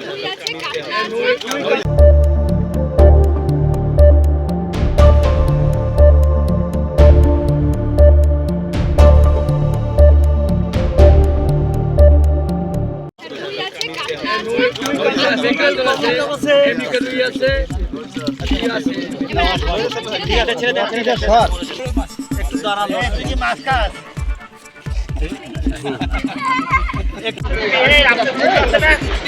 রুই আছে কাতলা আছে। রুই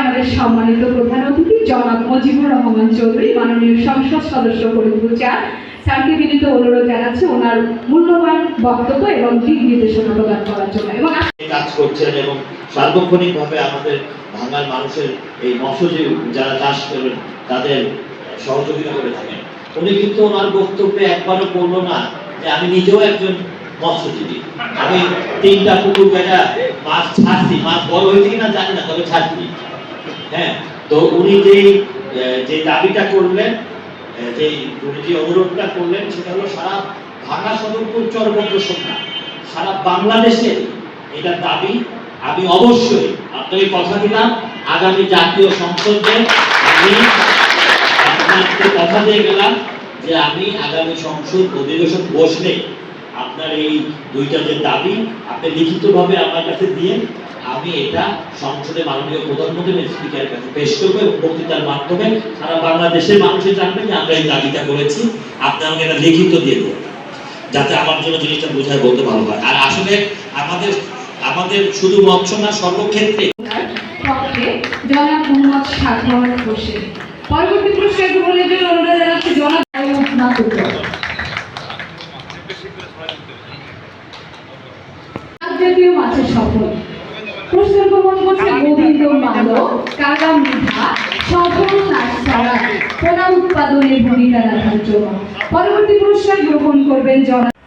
আমাদের সম্মানিত প্রধান অতিথি জনাব রহমান চৌধুরী, মাননীয় সংসদ সদস্য চার। স্যারকে বিনীত অনুরোধ ওনার মূল্যবান বক্তব্য এবং দিক নির্দেশনা প্রদান করার জন্য। এবং কাজ করছেন এবং আমাদের মানুষের এই মৎস্যজীবী যারা চাষ করেন, তাদের সহযোগিতা করে থাকেন। উনি কিন্তু ওনার বক্তব্যে একবারও বলল না যে আমি নিজেও একজন মৎস্যজীবী। আমি তিনটা পুকুর বেটা মাছ ছাড়ছি, মাছ বড় হয়েছে কিনা জানি না, তবে ছাড়ছি। হ্যাঁ তো উনি যেই যে দাবিটা করলেন যে উনি যে অনুরোধটা করলেন, সেটা হলো সারা ঢাকা সদরপুর চরমন্দ্র না সারা বাংলাদেশে এটা দাবি। আমি অবশ্যই আপনাকে কথা দিলাম, আগামী জাতীয় সংসদে আমি আপনাকে কথা দিয়ে গেলাম যে আমি আগামী সংসদ অধিবেশন বসলে আপনার এই দুইটা যে দাবি, আপনি লিখিতভাবে আমার কাছে দিয়ে আমি এটা সংসদে মাননীয় প্রধানমন্ত্রী স্পিকারের কাছে পেশ করব এবং বক্তৃতার মাধ্যমে সারা বাংলাদেশের মানুষের জানবে যে আমরা এই দাবিটা করেছি। আপনি আমাকে এটা লিখিত দিয়ে দেবেন যাতে আমার জন্য জিনিসটা বোঝায় বলতে ভালো হয়। আর আসলে আমাদের আমাদের শুধু মৎস্য না, সর্বক্ষেত্রে পরবর্তী পুরস্কার গ্রহণের জন্য অনুরোধ জানাচ্ছি, জনাব জাতীয় মাছের সফল। পুরস্কার গ্রহণ করছে গোবিন্দ মালো মিঠা, সফল পোনা ভূমিকা রাখার জন্য। পরবর্তী পুরস্কার গ্রহণ করবেন জনাব